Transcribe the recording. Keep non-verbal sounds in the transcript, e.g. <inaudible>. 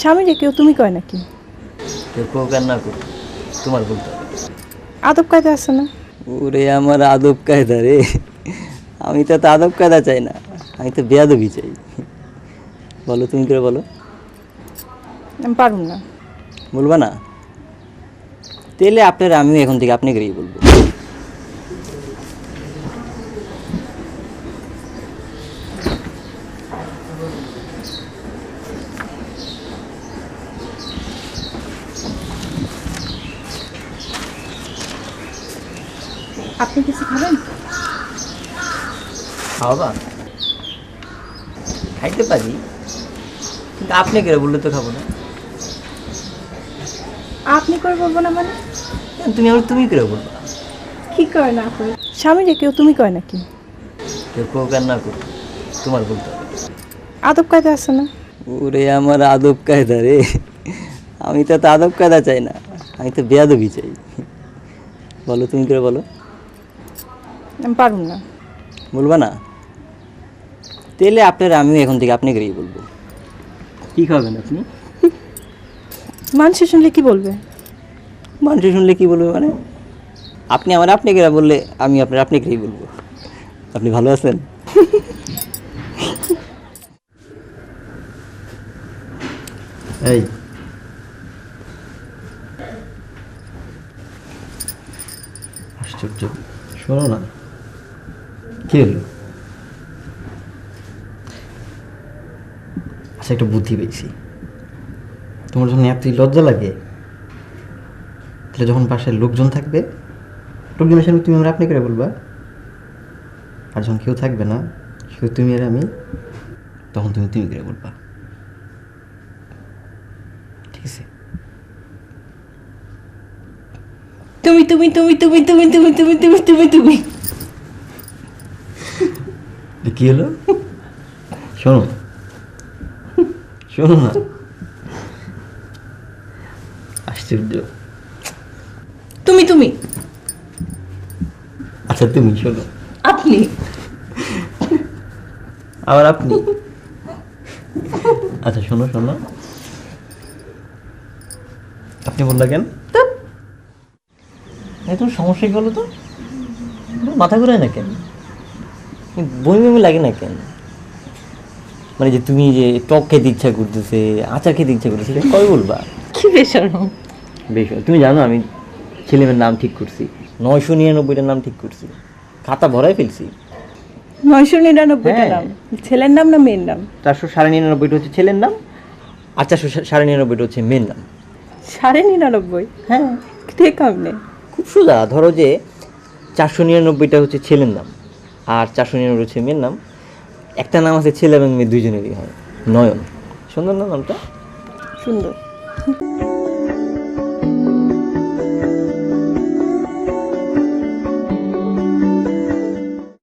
স্বামীরে কেউ তুমি কয় নাকি? কেউ আর না করুক তোমার বলতে আদব কায়দা আছে না? ওরে আমার আদব কায়দা রে আমি তো এত আদব কায়দা চাই না আমি তো বেয়াদবি চাই। বলো তুমি করে বলো। আমি পারুম না। বলবা না? তাহলে আপনার আমিও এখন থেকে আপনি করেই বলব। আপনি কিছু খাবেন? খাওয়াবা। খাইতে পারি কিন্তু আপনি করে বললে তো খাব না। আপনি করে বলব না মানে? তুমি আমার তুমি করে বলবা? কি করে না করে? স্বামীরে কেউ তুমি কয় নাকি? কেউ কোক আর না করুক তোমার বলতে হবে। আদব কায়দা আছে না? ওরে আমার আদব কায়দা রে আমি তো আদব কায়দা চাই না আমি তো বেয়াদবি চাই। বলো তুমি করে বলো। আমি পারুম না। বলবা না? তাহলে আপনার আমিও এখন থেকে আপনি করেই বলব। কি খাবেন আপনি? মানুষে শুনলে কি বলবে? মানুষ শুনলে কি বলবে মানে? আপনি আমার আপনি করে বললে আমি আপনার আপনি করেই বলব। আপনি ভালো আছেন? <laughs> এই। আশ্চর্য। শোনো না। কি আচ্ছা একটা বুদ্ধি পেয়েছি তোমার যখন এতই লজ্জা লাগে তাহলে যখন পাশের লোকজন থাকবে লোকজনের সামনে তুমি আমরা আপনি করে বলবা আর যখন কেউ থাকবে না শুধু তুমি আর আমি তখন তুমি তুমি করে বলবা ঠিক আছে তুমি তুমি তুমি তুমি তুমি তুমি তুমি তুমি তুমি তুমি কি হলো শোনো শোনো না আশ্চর্য তুমি তুমি। আচ্ছা তুমি শোনো। আপনি। আবার আপনি। আচ্ছা শোনো শোনো। আপনি বললা কেন? তোমার সমস্যা কি হলো তো। মাথা ঘুরায় না কেন? বমি বমি লাগে না কেন? মানে যে তুমি যে টক খেতে ইচ্ছা করতেছে আচার খেতে ইচ্ছা করতেছে কবে বলবা? কি বেসরম বেশ তুমি জানো আমি ছেলেমেয়ের নাম ঠিক করছি। নয়শো নিরানব্বইটার নাম ঠিক করছি। খাতা ভরাই ফেলছি। নয়শো নিরানব্বইটা হ্যাঁ। নাম। ছেলের নাম না মেয়ের নাম? চারশো সাড়ে নিরানব্বইটা হচ্ছে ছেলের নাম। আর চারশো সাড়ে নিরানব্বইটা হচ্ছে মেয়ের নাম। সাড়ে নিরানব্বই? হ্যাঁ। ঠিক আপনি খুব সোজা ধরো যে চারশো নিরানব্বইটা হচ্ছে ছেলের নাম। আর চারশো নিরানব্বই হচ্ছে মেয়ের নাম। একটা নাম আছে ছেলে এবং মেয়ে দুইজনেরই হয়, নয়ন। সুন্দর না নামটা? সুন্দর।